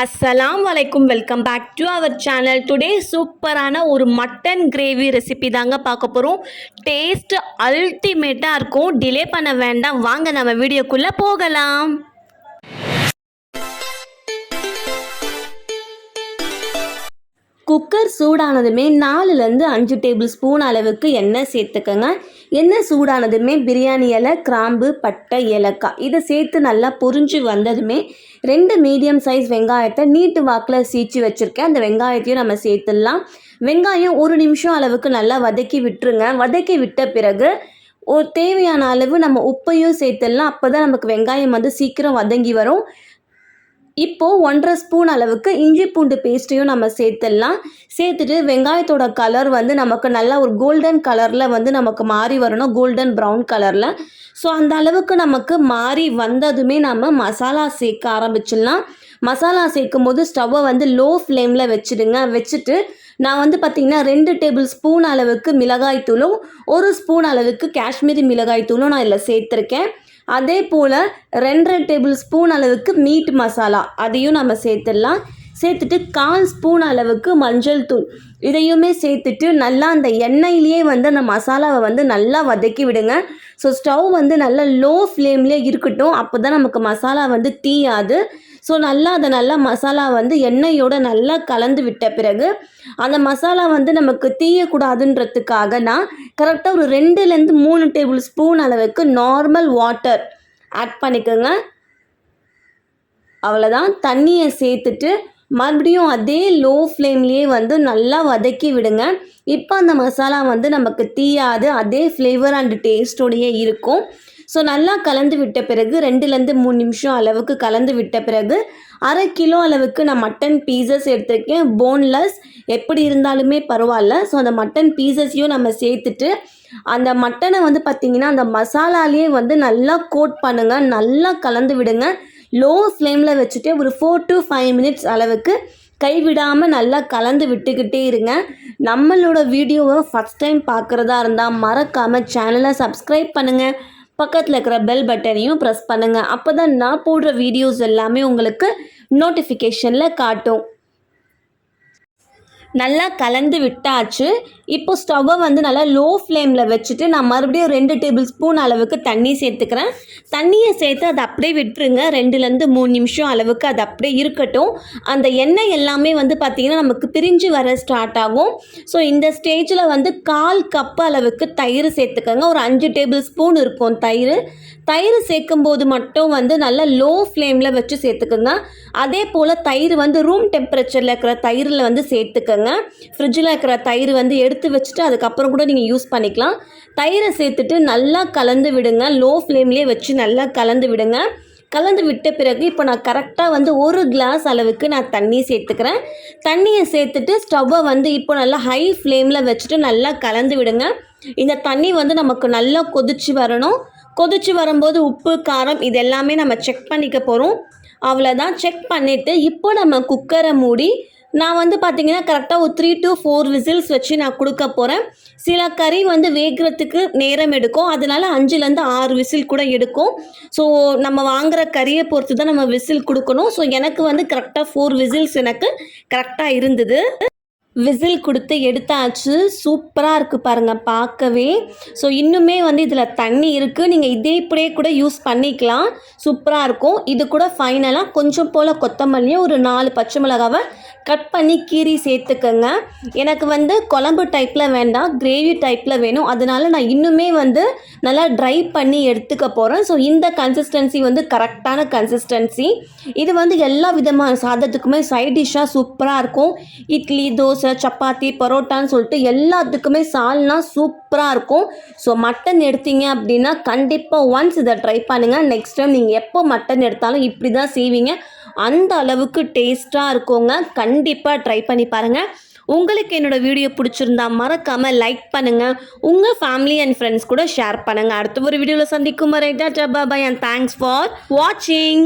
அஸ்ஸலாம் வலைக்கும் welcome back to our channel today சூப்பரான ஒரு மட்டன் கிரேவி ரெசிபி தாங்க பார்க்க போகிறோம் டேஸ்ட் அல்டிமேட்டாக இருக்கும். டிலே பண்ண வேண்டாம். வாங்க நம்ம வீடியோக்குள்ளே போகலாம். குக்கர் சூடானதுமே நாலுலேருந்து அஞ்சு டேபிள் ஸ்பூன் அளவுக்கு எண்ணெய் சேர்த்துக்கோங்க. எண்ணெய் சூடானதுமே பிரியாணி இலை கிராம்பு பட்டை ஏலக்காய். இதை சேர்த்து நல்லா பொறிஞ்சு வந்ததுமே ரெண்டு மீடியம் சைஸ் வெங்காயத்தை நீட்டு வாக்கில் சீச்சு வச்சுருக்கேன். அந்த வெங்காயத்தையும் நம்ம சேர்த்துடலாம். வெங்காயம் ஒரு நிமிஷம் அளவுக்கு நல்லா வதக்கி விட்டுருங்க. வதக்கி விட்ட பிறகு ஒரு தேவையான அளவு நம்ம உப்பையும் சேர்த்துடலாம். அப்போ தான் நமக்கு வெங்காயம் வந்து சீக்கிரம் வதங்கி வரும். இப்போது ஒன்றரை ஸ்பூன் அளவுக்கு இஞ்சி பூண்டு பேஸ்ட்டையும் நம்ம சேர்த்துடலாம். சேர்த்துட்டு வெங்காயத்தோட கலர் வந்து நமக்கு நல்லா ஒரு கோல்டன் கலரில் வந்து நமக்கு மாறி வரணும். கோல்டன் ப்ரௌன் கலரில் ஸோ அந்த அளவுக்கு நமக்கு மாறி வந்ததுமே நம்ம மசாலா சேர்க்க ஆரம்பிச்சிடலாம். மசாலா சேர்க்கும் போது ஸ்டவ்வை வந்து லோ ஃப்ளேமில் வச்சுடுங்க. வச்சுட்டு நான் வந்து பார்த்திங்கன்னா ரெண்டு டேபிள் ஸ்பூன் அளவுக்கு மிளகாய் தூளும் ஒரு ஸ்பூன் அளவுக்கு காஷ்மீரி மிளகாய் தூளும் நான் இதில் சேர்த்துருக்கேன். அதே போல் ரெண்டரை டேபிள் ஸ்பூன் அளவுக்கு மீட் மசாலா அதையும் நம்ம சேர்த்துடலாம். சேர்த்துட்டு கால் ஸ்பூன் அளவுக்கு மஞ்சள் தூள். இதையுமே சேர்த்துட்டு நல்லா அந்த எண்ணெயிலேயே வந்து அந்த மசாலாவை வந்து நல்லா வதக்கி விடுங்க. ஸோ ஸ்டவ் வந்து நல்லா லோ ஃப்ளேம்லேயே இருக்கட்டும். அப்போ தான் நமக்கு மசாலா வந்து தீயாது. ஸோ நல்லா அதை நல்லா மசாலா வந்து எண்ணெயோடு நல்லா கலந்து விட்ட பிறகு அந்த மசாலா வந்து நமக்கு தீயக்கூடாதுன்றதுக்காக நான் கரெக்டாக ஒரு ரெண்டுலேருந்து மூணு டேபிள் ஸ்பூன் அளவுக்கு நார்மல் வாட்டர் ஆட் பண்ணிக்கோங்க. அவ்வளோதான் தண்ணியை சேர்த்துட்டு மறுபடியும் அதே லோ ஃப்ளேம்லேயே வந்து நல்லா வதக்கி விடுங்க. இப்போ அந்த மசாலா வந்து நமக்கு தீயாது அதே ஃப்ளேவர் அண்ட் டேஸ்டோடையே இருக்கும். ஸோ நல்லா கலந்து விட்ட பிறகு ரெண்டுலேருந்து மூணு நிமிஷம் அளவுக்கு கலந்து விட்ட பிறகு அரை கிலோ அளவுக்கு நான் மட்டன் பீசஸ் எடுத்திருக்கேன். போன்லெஸ் எப்படி இருந்தாலுமே பரவாயில்ல. ஸோ அந்த மட்டன் பீசஸையும் நம்ம சேர்த்துட்டு அந்த மட்டனை வந்து பார்த்திங்கன்னா அந்த மசாலாலேயே வந்து நல்லா கோட் பண்ணுங்கள் நல்லா கலந்து விடுங்க. லோ ஃப்ளேமில் வச்சுட்டு ஒரு ஃபோர் டு ஃபைவ் மினிட்ஸ் அளவுக்கு கைவிடாமல் நல்லா கலந்து விட்டுக்கிட்டே இருங்க. நம்மளோட வீடியோவை ஃபஸ்ட் டைம் பார்க்குறதா இருந்தால் மறக்காமல் சேனலை சப்ஸ்கிரைப் பண்ணுங்கள் பக்கத்தில் இருக்கிற பெல் பட்டனையும் ப்ரெஸ் பண்ணுங்கள் அப்போ தான் நான் போடுற வீடியோஸ் எல்லாமே உங்களுக்கு நோட்டிஃபிகேஷனில் காட்டும். நல்லா கலந்து விட்டாச்சு. இப்போ ஸ்டவ்வை வந்து நல்லா லோ ஃப்ளேமில் வச்சுட்டு நான் மறுபடியும் ரெண்டு டேபிள் ஸ்பூன் அளவுக்கு தண்ணி சேர்த்துக்கிறேன். தண்ணியை சேர்த்து அதை அப்படியே விட்டுருங்க. ரெண்டுலேருந்து மூணு நிமிஷம் அளவுக்கு அது அப்படியே இருக்கட்டும். அந்த எண்ணெய் எல்லாமே வந்து பார்த்திங்கன்னா நமக்கு பிரிஞ்சு வர ஸ்டார்ட் ஆகும். ஸோ இந்த ஸ்டேஜில் வந்து கால் கப் அளவுக்கு தயிர் சேர்த்துக்கோங்க. ஒரு அஞ்சு டேபிள் ஸ்பூன் இருக்கும் தயிர். தயிர் சேர்க்கும் போது மட்டும் வந்து நல்லா லோ ஃப்ளேமில் வச்சு சேர்த்துக்கோங்க. அதே போல் தயிர் வந்து ரூம் டெம்பரேச்சரில் இருக்கிற தயிரில் வந்து சேர்த்துக்கோங்க. ஃப்ரிட்ஜில் இருக்கிற தயிர் வந்து எடுத்து வச்சுட்டு அதுக்கப்புறம் கூட நீங்கள் யூஸ் பண்ணிக்கலாம். தயிரை சேர்த்துட்டு நல்லா கலந்து விடுங்க. லோ ஃப்ளேம்லேயே வச்சு நல்லா கலந்து விடுங்க. கலந்து விட்ட பிறகு இப்போ நான் கரெக்டாக வந்து ஒரு கிளாஸ் அளவுக்கு நான் தண்ணி சேர்த்துக்கிறேன். தண்ணியை சேர்த்துட்டு ஸ்டவ்வை வந்து இப்போ நல்லா ஹை ஃப்ளேமில் வச்சுட்டு நல்லா கலந்து விடுங்க. இந்த தண்ணி வந்து நமக்கு நல்லா கொதிச்சு வரணும். கொதிச்சு வரும்போது உப்பு காரம் இது எல்லாமே நம்ம செக் பண்ணிக்க போகிறோம் அவ்வளோதான் செக் பண்ணிவிட்டு இப்போ நம்ம குக்கரை மூடி நான் வந்து பார்த்திங்கன்னா கரெக்டாக ஒரு த்ரீ டு ஃபோர் விசில்ஸ் வச்சு நான் கொடுக்க போகிறேன் சில கறி வந்து வேகிறதுக்கு நேரம் எடுக்கும். அதனால அஞ்சுலேருந்து ஆறு விசில் கூட எடுக்கும். ஸோ நம்ம வாங்குகிற கறியை பொறுத்து தான் நம்ம விசில் கொடுக்கணும். ஸோ எனக்கு வந்து கரெக்டாக ஃபோர் விசில்ஸ் எனக்கு கரெக்டாக இருந்தது. விசில் கொடுத்து எடுத்தாச்சு. சூப்பராக இருக்குது பாருங்கள் பார்க்கவே. ஸோ இன்னுமே வந்து இதில் தண்ணி இருக்குது நீங்கள் இதே இப்படியே கூட யூஸ் பண்ணிக்கலாம். சூப்பராக இருக்கும். இது கூட ஃபைனலாக கொஞ்சம் போல் கொத்தமல்லியும் ஒரு நாலு பச்சை மிளகாவை கட் பண்ணி கீரி சேர்த்துக்கோங்க. எனக்கு வந்து குழம்பு டைப்பில் வேண்டாம் கிரேவி டைப்பில் வேணும். அதனால நான் இன்னுமே வந்து நல்லா ட்ரை பண்ணி எடுத்துக்க போகிறேன் ஸோ இந்த கன்சிஸ்டன்சி வந்து கரெக்டான கன்சிஸ்டன்சி இது வந்து எல்லா விதமான சாதத்துக்குமே சைட் டிஷ்ஷாக சூப்பராக இருக்கும். இட்லி தோசை தோசை சப்பாத்தி பரோட்டான்னு சொல்லிட்டு எல்லாத்துக்குமே சால்னா சூப்பராக இருக்கும். ஸோ மட்டன் எடுத்தீங்க அப்படின்னா கண்டிப்பாக ஒன்ஸ் இதை ட்ரை பண்ணுங்கள் நெக்ஸ்ட் டைம் நீங்கள் எப்போ மட்டன் எடுத்தாலும் இப்படி தான் செய்வீங்க. அந்த அளவுக்கு டேஸ்ட்டாக இருக்குங்க. கண்டிப்பாக ட்ரை பண்ணி பாருங்கள் உங்களுக்கு என்னோடய வீடியோ பிடிச்சிருந்தா மறக்காமல் லைக் பண்ணுங்கள் உங்கள் ஃபேமிலி அண்ட் ஃப்ரெண்ட்ஸ் கூட ஷேர் பண்ணுங்கள் அடுத்த ஒரு வீடியோவில் சந்திக்கும் வரை tata bye bye and thanks for வாட்சிங்